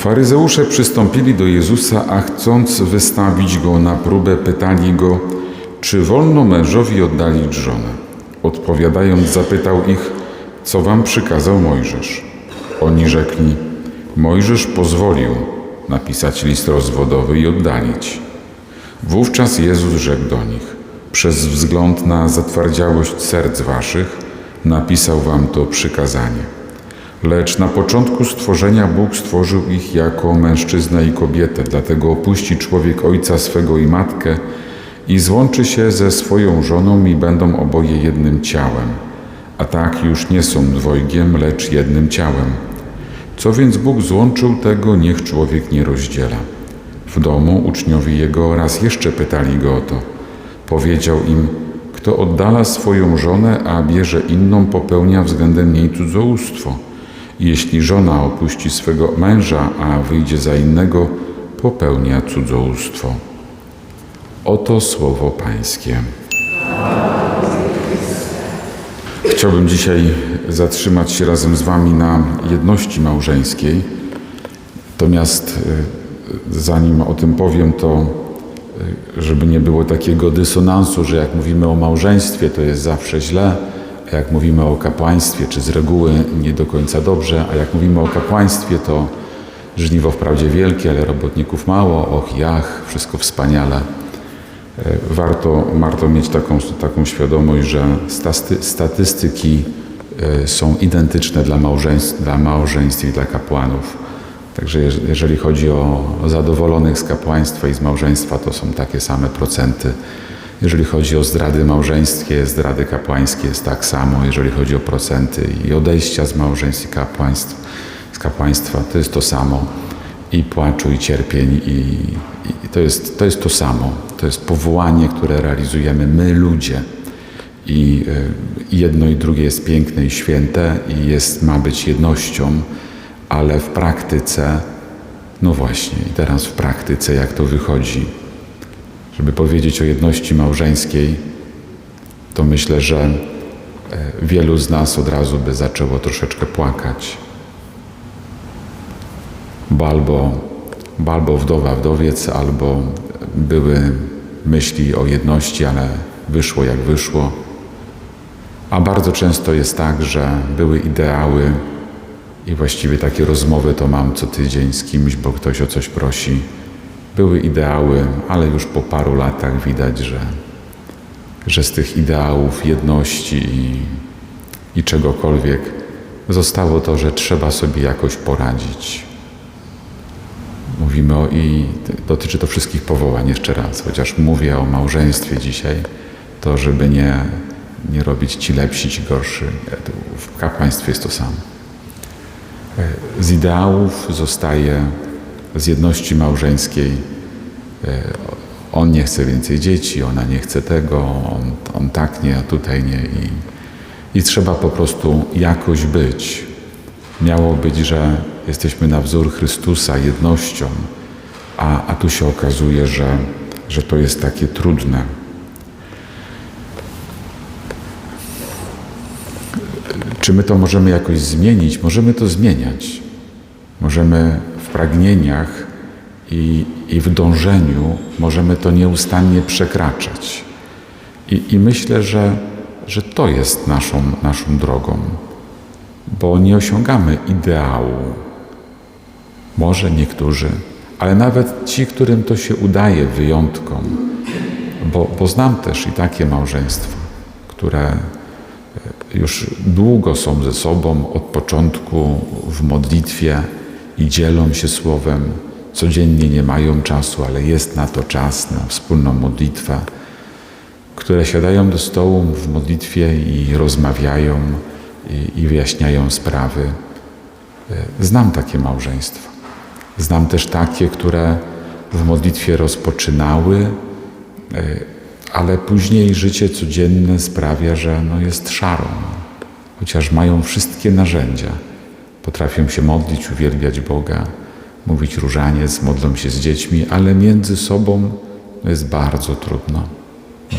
Faryzeusze przystąpili do Jezusa, a chcąc wystawić go na próbę, pytali go, czy wolno mężowi oddalić żonę. Odpowiadając, zapytał ich, co wam przykazał Mojżesz. Oni rzekli, Mojżesz pozwolił napisać list rozwodowy i oddalić. Wówczas Jezus rzekł do nich, przez wzgląd na zatwardziałość serc waszych napisał wam to przykazanie. Lecz na początku stworzenia Bóg stworzył ich jako mężczyznę i kobietę, dlatego opuści człowiek ojca swego i matkę i złączy się ze swoją żoną i będą oboje jednym ciałem. A tak już nie są dwojgiem, lecz jednym ciałem. Co więc Bóg złączył, tego niech człowiek nie rozdziela. W domu uczniowie Jego raz jeszcze pytali Go o to. Powiedział im, kto oddala swoją żonę, a bierze inną, popełnia względem niej cudzołóstwo. Jeśli żona opuści swego męża, a wyjdzie za innego, popełnia cudzołóstwo. Oto słowo Pańskie. Chciałbym dzisiaj zatrzymać się razem z Wami na jedności małżeńskiej. Natomiast y, zanim o tym powiem, to y, żeby nie było takiego dysonansu, że jak mówimy o małżeństwie, to jest zawsze źle, jak mówimy o kapłaństwie, czy z reguły nie do końca dobrze, a jak mówimy o kapłaństwie, to żniwo wprawdzie wielkie, ale robotników mało, och, jach, wszystko wspaniale. E, Warto, warto mieć taką, taką świadomość, że statystyki e, są identyczne dla małżeństw, dla małżeństw i dla kapłanów. Także jeż- jeżeli chodzi o zadowolonych z kapłaństwa i z małżeństwa, to są takie same procenty. Jeżeli chodzi o zdrady małżeńskie, zdrady kapłańskie jest tak samo. Jeżeli chodzi o procenty i odejścia z małżeństw i kapłaństw, z kapłaństwa, to jest to samo. I płaczu, i cierpień, i, i to, jest, to jest to samo. To jest powołanie, które realizujemy my, ludzie. I y, jedno i drugie jest piękne i święte i jest, ma być jednością, ale w praktyce, no właśnie, i teraz w praktyce, jak to wychodzi, żeby powiedzieć o jedności małżeńskiej, to myślę, że e, wielu z nas od razu by zaczęło troszeczkę płakać. Bo albo, bo albo wdowa, wdowiec, albo były myśli o jedności, ale wyszło jak wyszło. A bardzo często jest tak, że były ideały i właściwie takie rozmowy to mam co tydzień z kimś, bo ktoś o coś prosi. Były ideały, ale już po paru latach widać, że, że z tych ideałów jedności i, i czegokolwiek zostało to, że trzeba sobie jakoś poradzić. Mówimy o i dotyczy to wszystkich powołań jeszcze raz, chociaż mówię o małżeństwie dzisiaj, to żeby nie, nie robić ci lepsi, ci gorszy. W kapłaństwie jest to samo. Z ideałów zostaje z jedności małżeńskiej. e, On nie chce więcej dzieci, ona nie chce tego, on, on tak nie, a tutaj nie. I, I trzeba po prostu jakoś być. Miało być, że jesteśmy na wzór Chrystusa jednością, a, a tu się okazuje, że, że to jest takie trudne. Czy my to możemy jakoś zmienić? Możemy to zmieniać. Możemy pragnieniach i, i w dążeniu, możemy to nieustannie przekraczać. I, i myślę, że, że to jest naszą, naszą drogą, bo nie osiągamy ideału. Może niektórzy, ale nawet ci, którym to się udaje wyjątkom, bo, bo znam też i takie małżeństwa, które już długo są ze sobą od początku w modlitwie i dzielą się słowem. Codziennie nie mają czasu, ale jest na to czas, na wspólną modlitwę, które siadają do stołu w modlitwie i rozmawiają i, i wyjaśniają sprawy. Znam takie małżeństwa. Znam też takie, które w modlitwie rozpoczynały, ale później życie codzienne sprawia, że no jest szaro. Chociaż mają wszystkie narzędzia. Potrafią się modlić, uwielbiać Boga, mówić różaniec, modlą się z dziećmi, ale między sobą jest bardzo trudno,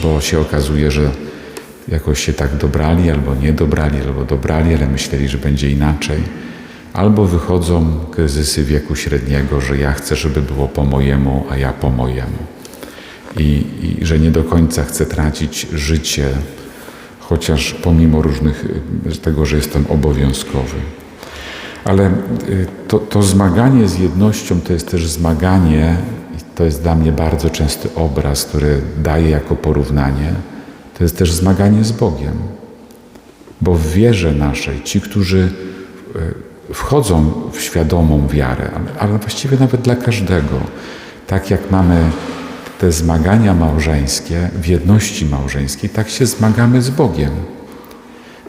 bo się okazuje, że jakoś się tak dobrali, albo nie dobrali, albo dobrali, ale myśleli, że będzie inaczej. albo wychodzą kryzysy wieku średniego, że ja chcę, żeby było po mojemu, a ja po mojemu. I, i że nie do końca chcę tracić życie, chociaż pomimo różnych tego, że jestem obowiązkowy. Ale y, to, to zmaganie z jednością to jest też zmaganie, i to jest dla mnie bardzo częsty obraz, który daję jako porównanie, to jest też zmaganie z Bogiem. Bo w wierze naszej, ci, którzy y, wchodzą w świadomą wiarę, ale, ale właściwie nawet dla każdego, tak jak mamy te zmagania małżeńskie, w jedności małżeńskiej, tak się zmagamy z Bogiem.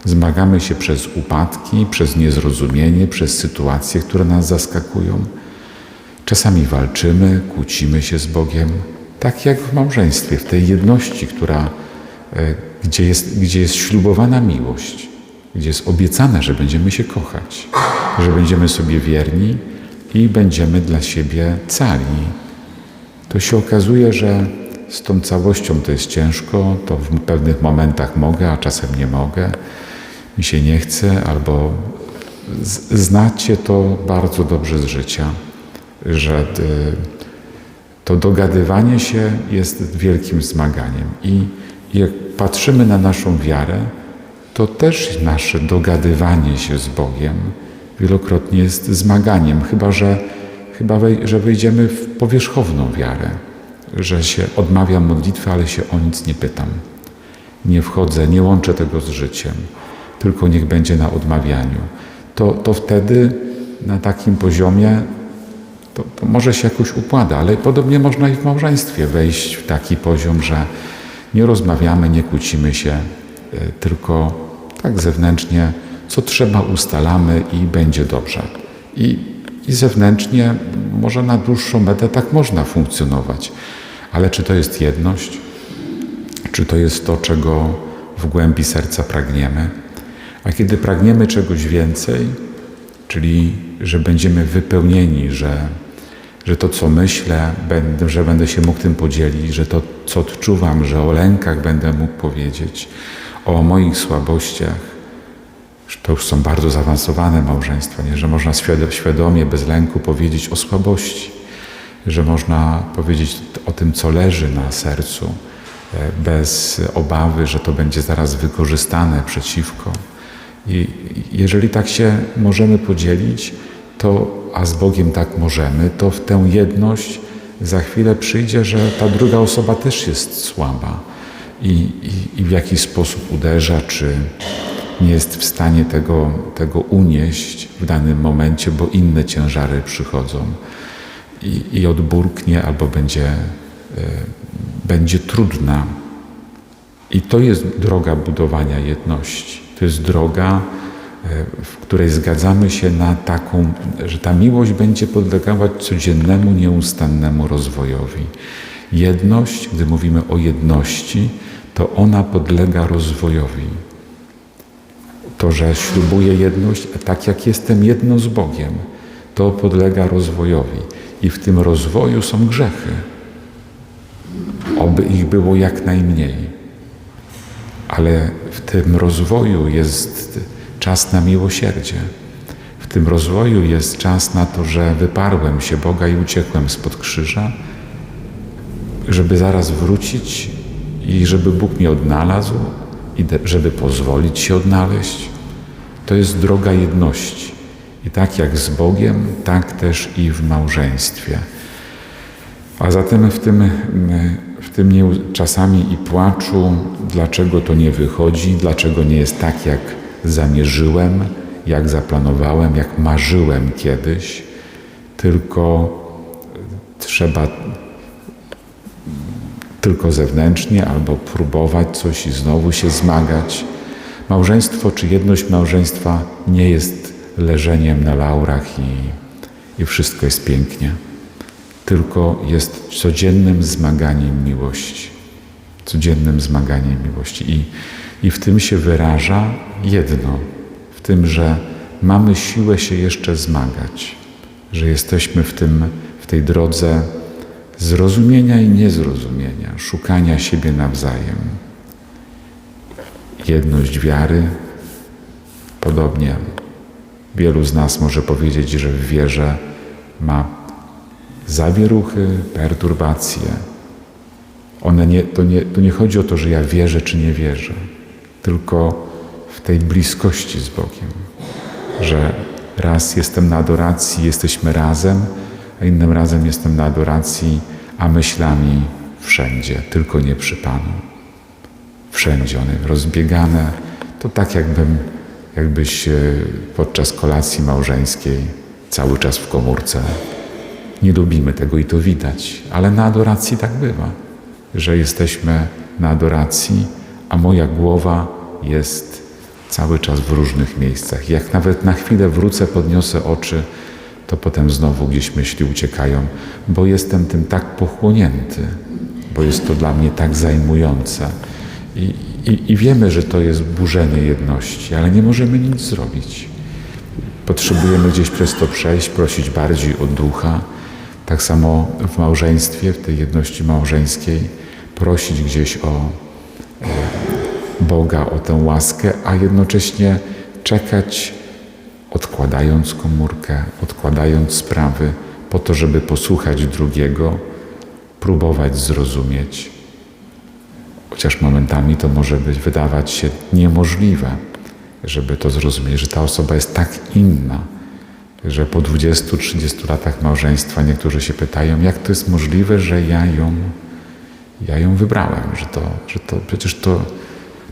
Zmagamy się przez upadki, przez niezrozumienie, przez sytuacje, które nas zaskakują. Czasami walczymy, kłócimy się z Bogiem, tak jak w małżeństwie, w tej jedności, która, e, gdzie, jest, gdzie jest ślubowana miłość, gdzie jest obiecane, że będziemy się kochać, że będziemy sobie wierni i będziemy dla siebie cali. To się okazuje, że z tą całością to jest ciężko, to w pewnych momentach mogę, a czasem nie mogę mi się nie chce, albo znacie to bardzo dobrze z życia, że e, to dogadywanie się jest wielkim zmaganiem. I jak patrzymy na naszą wiarę, to też nasze dogadywanie się z Bogiem wielokrotnie jest zmaganiem, chyba że, chyba że wejdziemy w powierzchowną wiarę, że się odmawiam modlitwy, ale się o nic nie pytam. Nie wchodzę, nie łączę tego z życiem tylko niech będzie na odmawianiu. To, to wtedy na takim poziomie to, to może się jakoś układa, ale podobnie można i w małżeństwie wejść w taki poziom, że nie rozmawiamy, nie kłócimy się, e, tylko tak zewnętrznie, co trzeba, ustalamy i będzie dobrze. I, i zewnętrznie, może na dłuższą metę tak można funkcjonować, ale czy to jest jedność? Czy to jest to, czego w głębi serca pragniemy? A kiedy pragniemy czegoś więcej, czyli że będziemy wypełnieni, że, że to, co myślę, będę, że będę się mógł tym podzielić, że to, co odczuwam, że o lękach będę mógł powiedzieć, o moich słabościach, to już są bardzo zaawansowane małżeństwa, nie? że można świadomie, bez lęku powiedzieć o słabości, że można powiedzieć o tym, co leży na sercu, e, bez obawy, że to będzie zaraz wykorzystane przeciwko. I jeżeli tak się możemy podzielić, to, a z Bogiem tak możemy, to w tę jedność za chwilę przyjdzie, że ta druga osoba też jest słaba i, i, i w jakiś sposób uderza, czy nie jest w stanie tego, tego unieść w danym momencie, bo inne ciężary przychodzą i, i odburknie albo będzie, e, będzie trudna. I to jest droga budowania jedności. To jest droga, e, w której zgadzamy się na taką, że ta miłość będzie podlegała codziennemu, nieustannemu rozwojowi. Jedność, gdy mówimy o jedności, to ona podlega rozwojowi. To, że ślubuję jedność, tak jak jestem jedno z Bogiem, to podlega rozwojowi. I w tym rozwoju są grzechy. Oby ich było jak najmniej ale w tym rozwoju jest czas na miłosierdzie. W tym rozwoju jest czas na to, że wyparłem się Boga i uciekłem spod krzyża, żeby zaraz wrócić i żeby Bóg mnie odnalazł i żeby pozwolić się odnaleźć. To jest droga jedności. I tak jak z Bogiem, tak też i w małżeństwie. A zatem w tym w tym nie, czasami i płaczu, dlaczego to nie wychodzi, dlaczego nie jest tak, jak zamierzyłem, jak zaplanowałem, jak marzyłem kiedyś, tylko trzeba tylko zewnętrznie albo próbować coś i znowu się zmagać. Małżeństwo czy jedność małżeństwa nie jest leżeniem na laurach i, i wszystko jest pięknie tylko jest codziennym zmaganiem miłości. Codziennym zmaganiem miłości. I, I w tym się wyraża jedno, w tym, że mamy siłę się jeszcze zmagać, że jesteśmy w, tym, w tej drodze zrozumienia i niezrozumienia, szukania siebie nawzajem. Jedność wiary, podobnie Wielu z nas może powiedzieć, że w wierze ma zawieruchy, perturbacje. One nie, to, nie, to nie chodzi o to, że ja wierzę czy nie wierzę, tylko w tej bliskości z Bogiem, że raz jestem na adoracji, jesteśmy razem, a innym razem jestem na adoracji, a myślami wszędzie, tylko nie przy Panu. Wszędzie one rozbiegane, to tak jakbym, jakbyś e, podczas kolacji małżeńskiej cały czas w komórce. Nie lubimy tego i to widać, ale na adoracji tak bywa, że jesteśmy na adoracji, a moja głowa jest cały czas w różnych miejscach. Jak nawet na chwilę wrócę, podniosę oczy, to potem znowu gdzieś myśli uciekają, bo jestem tym tak pochłonięty, bo jest to dla mnie tak zajmujące. I, i, I wiemy, że to jest burzenie jedności, ale nie możemy nic zrobić. Potrzebujemy gdzieś przez to przejść, prosić bardziej o ducha. Tak samo w małżeństwie, w tej jedności małżeńskiej, prosić gdzieś o e, Boga, o tę łaskę, a jednocześnie czekać, odkładając komórkę, odkładając sprawy, po to, żeby posłuchać drugiego, próbować zrozumieć. Chociaż momentami to może być wydawać się niemożliwe, żeby to zrozumieć, że ta osoba jest tak inna, że po 20-30 latach małżeństwa niektórzy się pytają, jak to jest możliwe, że ja ją, ja ją wybrałem, że to, że to przecież to,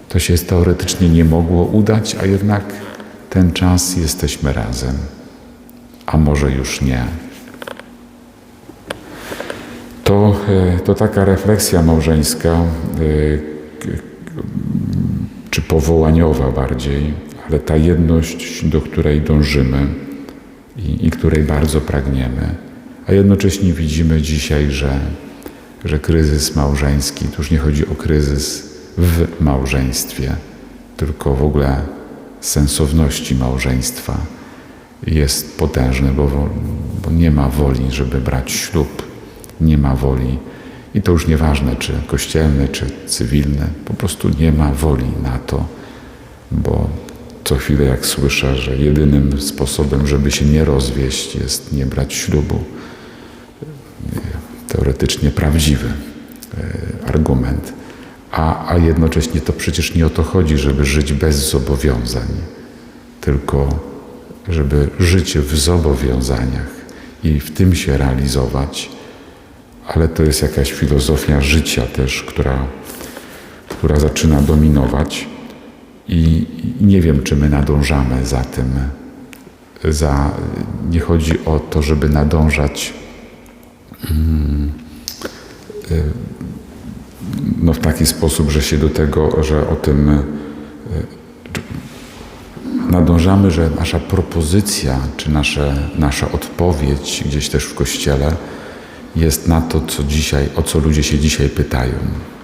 to się teoretycznie nie mogło udać, a jednak ten czas jesteśmy razem, a może już nie. To, e, to taka refleksja małżeńska, e, czy powołaniowa bardziej, ale ta jedność, do której dążymy i, i której bardzo pragniemy, a jednocześnie widzimy dzisiaj, że, że kryzys małżeński, to już nie chodzi o kryzys w małżeństwie, tylko w ogóle sensowności małżeństwa jest potężny, bo, bo nie ma woli, żeby brać ślub, nie ma woli. I to już nieważne, czy kościelny, czy cywilny, po prostu nie ma woli na to, bo co chwilę jak słyszę, że jedynym sposobem, żeby się nie rozwieść, jest nie brać ślubu, teoretycznie prawdziwy e, argument. A, a jednocześnie to przecież nie o to chodzi, żeby żyć bez zobowiązań, tylko żeby żyć w zobowiązaniach i w tym się realizować. Ale to jest jakaś filozofia życia też, która, która zaczyna dominować. I nie wiem, czy my nadążamy za tym. Za, nie chodzi o to, żeby nadążać. Hmm, y, no, w taki sposób, że się do tego, że o tym e, nadążamy, że nasza propozycja, czy nasze, nasza odpowiedź gdzieś też w Kościele jest na to, co dzisiaj, o co ludzie się dzisiaj pytają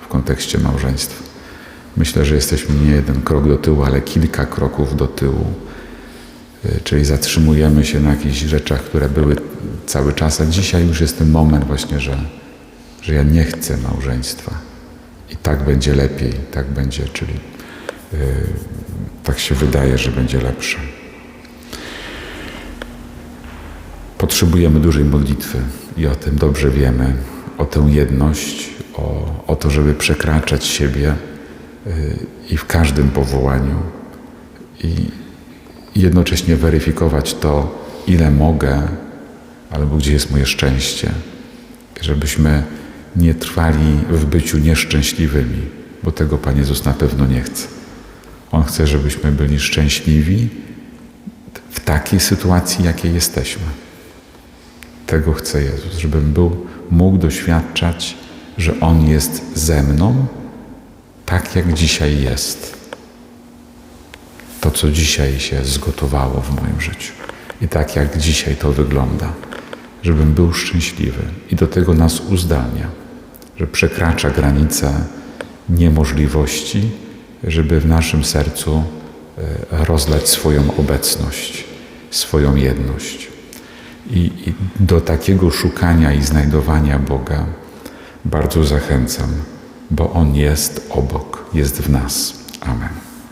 w kontekście małżeństwa. Myślę, że jesteśmy nie jeden krok do tyłu, ale kilka kroków do tyłu. E, czyli zatrzymujemy się na jakichś rzeczach, które były cały czas, a dzisiaj już jest ten moment właśnie, że, że ja nie chcę małżeństwa i tak będzie lepiej, tak będzie, czyli yy, tak się wydaje, że będzie lepsze. Potrzebujemy dużej modlitwy i o tym dobrze wiemy, o tę jedność, o, o to, żeby przekraczać siebie i w każdym powołaniu i, i jednocześnie weryfikować to, ile mogę, albo gdzie jest moje szczęście, żebyśmy nie trwali w byciu nieszczęśliwymi, bo tego Pan Jezus na pewno nie chce. On chce, żebyśmy byli szczęśliwi w takiej sytuacji, jakiej jesteśmy. Tego chce Jezus, żebym był, mógł doświadczać, że On jest ze mną, tak jak dzisiaj jest. To, co dzisiaj się zgotowało w moim życiu. I tak jak dzisiaj to wygląda, żebym był szczęśliwy. I do tego nas uzdalnia że przekracza granice niemożliwości, żeby w naszym sercu e, rozlać swoją obecność, swoją jedność. I, I do takiego szukania i znajdowania Boga bardzo zachęcam, bo On jest obok, jest w nas. Amen.